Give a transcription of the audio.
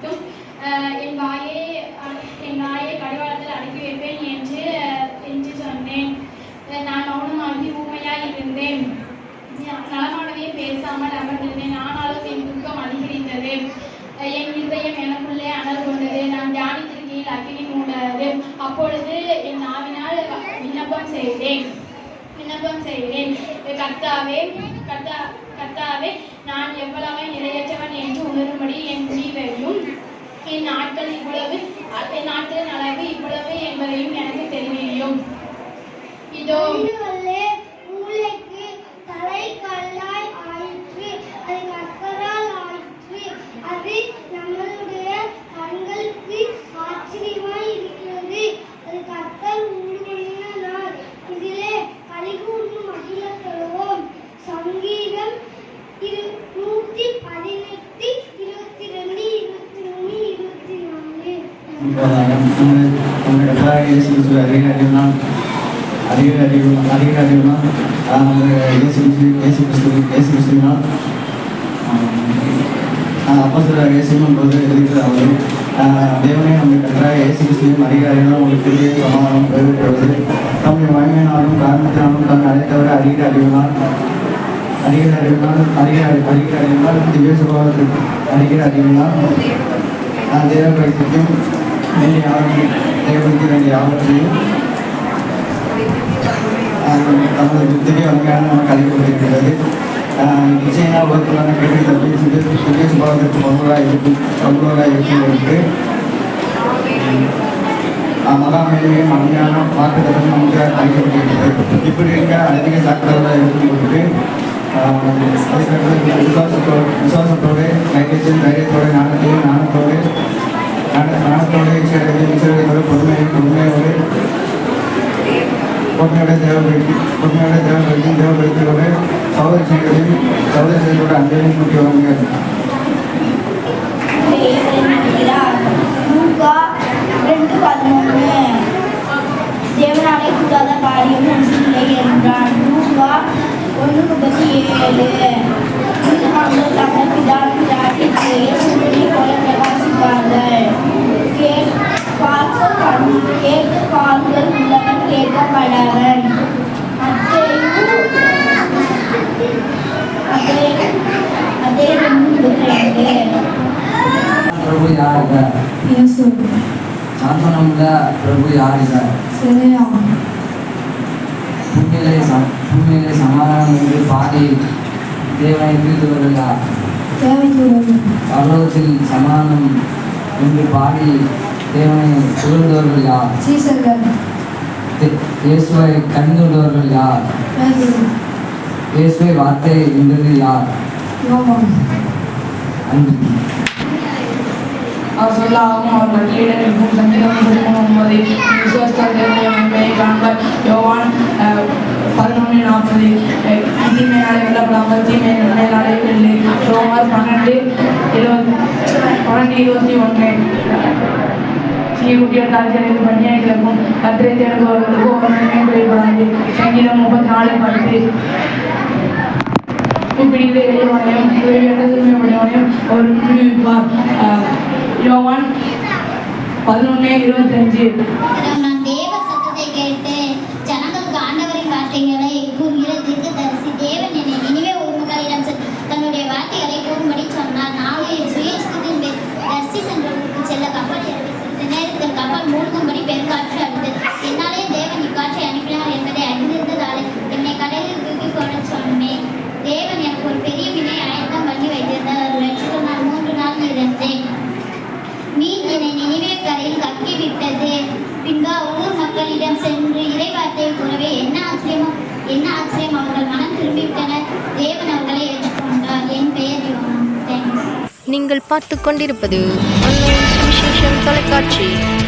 மட்டும் என் வாயை என் வாயை கடிவாளத்தில் அடக்கி வைப்பேன் என்று என்று சொன்னேன். நான் மௌனமாகி ஊமையாய் இருந்தேன். நலமானவையும் பேசாமல் அமர்ந்திருந்தேன். ஆனாலும் என் துக்கம் அதிகரித்தது என் இருதயம் எனக்குள்ளே அனல் கொண்டது. நான் தியானித்திருக்கையில் அக்கினி மூண்டது. அப்பொழுது என் நாவினால் விண்ணப்பம் செய்தேன். விண்ணப்பம் செய்தேன். கர்த்தாவே கர்த்தா கத்தாவே நான் எவ்வளவு நிறையற்றவன் என்று உணரும்படி என் முடிவையும் என் நாட்கள் இவ்வளவு என் நாட்களின் அளவு இவ்வளவு என்பதையும் எனக்கு தெரிவியும். இதோ உங்களுடைய இயேசு கிறிஸ்துவை அதிக அறிவுனால் அதிக அறிவு அதிக அறிவுனால் நம்ம இயேசு கிறிஸ்து இயேசு கிறிஸ்து இயேசு கிறிஸ்துவினால் அப்போஸ்தலர் இயேசுவின் போது இருக்கிற அவர் தேவனே நம்முடைய கற்றாக இயேசு கிறிஸ்துவின் அதிக அறிவினால் உங்களுக்கு பெரிய சமாதானம் பெறுகிறது நம்முடைய வலிமையினாலும் காரணத்தினாலும் தன்னை அழைத்தவரை அதிக அறிவினால் அதிக அறிவினால் அதிக அறி- அதிக அறிவினால் திவ்ய சுபாவத்திற்கு அதிக அறிவினால் நான் தேவபக்திக்கும் வேண்டிய யாவற்றையும் தேவபக்தி வேண்டிய யாவற்றையும் நமது புத்திரி வகையான நமக்கு அளிக்கப்பட்டிருக்கிறது நிச்சயமாக உலகத்திலான கேட்டு தப்பி சுய சுய சுபாவத்திற்கு பங்குவராக இருக்கும் பங்குவராக இருக்கிறவருக்கு மகா மேலையும் மகிழ்ச்சியான வாக்குத்தத்தம் நமக்கு அளிக்கப்பட்டிருக்கிறது இப்படி இருக்க அதிக சாக்கிரதாக இருக்கும்போது அதுக்கடுத்து விசுவாசத்தோடு விசுவாசத்தோடு தைரியத்தில் தைரியத்தோடு ஞானத்தையும் நாணத்தோடு ஞான ஞானத்தோடு ஈஸ்வரத்தை ஈஸ்வரத்தோடு பொறுமையை பொறுமையோடு பொறுமையோட தேவபக்தி பொறுமையோட தேவபக்தி தேவபக்தியோடு சகோதரி செய்வதையும் சகோதரி செய்வதோட அஞ்சலியும் முக்கியவங்க ஏழு கால்கள் உள்ளவன் கேட்கப்படவன் ప్రభు యారుగా యేసు సాంతనముగా ప్రభు యారుగా సరేయా పుణ్యలే పుణ్యలే సమాధానం என்று பாடி தேவனை தீர்த்துவதா தேவன் பரலோகத்தில் சமானம் என்று பாடி தேவனை புகழ்ந்தவர்கள் யார்? இயேசுவை கண்டுள்ளவர்கள் யார்? இயேசுவை வார்த்தை என்றது யார்? அவர் சொல்லாகும் அவர் பட்டியலில் இருக்கும் சங்கீதம் பதிமூணு ஒன்பது விசுவாசத்தால் தேவனுடைய மகிமையை காண்பார். யோவான் பதினொன்று நாற்பது. அஹ், தீமையாலே வெல்லப்படாமல் தீமை மேலாலே வெள்ளி ரோமர் பன்னெண்டு இருபது பன்னெண்டு இருபத்தி ஒன்று. சீருட்டிய தாழ்ச்சியடைந்து பணியாளர்களுக்கும் கத்திரை தேடுபவர்களுக்கும் சங்கீதம் முப்பத்தி நாலு பத்து பிடித்து எளியவனையும் யோவான் பதினொன்று இருபத்தஞ்சு நான் வார்த்தைகளை கூறுகிற தரிசி தேவன் என்னை நினைவே ஊர்மகளிடம் தன்னுடைய வார்த்தைகளை கூறும்படி சொன்னார் நாளில் சுயஸ்துதின் தரிசி சென்றவர்களுக்கு செல்ல கப்பல் சிறிது நேரத்தில் கப்பல் மூழ்கும்படி பெருங்காற்று அடித்தது. என்னாலே தேவன் இக்காற்றை அனுப்பினார் என்பதை அறிந்திருந்ததாலே என்னை கடலில் தூக்கி போடச் சொன்னேன். தேவன் எனக்கு ஒரு பெரிய மீனை ஆயத்தம் பண்ணி வைத்திருந்தார். அது வெற்றிக்கு நான் மூன்று நாள் இருந்தேன். மீன் என்னை நினைவே கரையில் கக்கி விட்டது பின்பு ஊர் மக்களிடம் சென்று இறைவார்த்தையை கூறவே என்ன ஆச்சரியமோ என்ன ஆச்சரியம் அவர்கள் மனம் திரும்பிவிட்டனர். தேவன் அவர்களை ஏற்றுக்கொண்டார். என் பெயர் தேங்க்ஸ் நீங்கள் பார்த்து கொண்டிருப்பது Station Calcutta.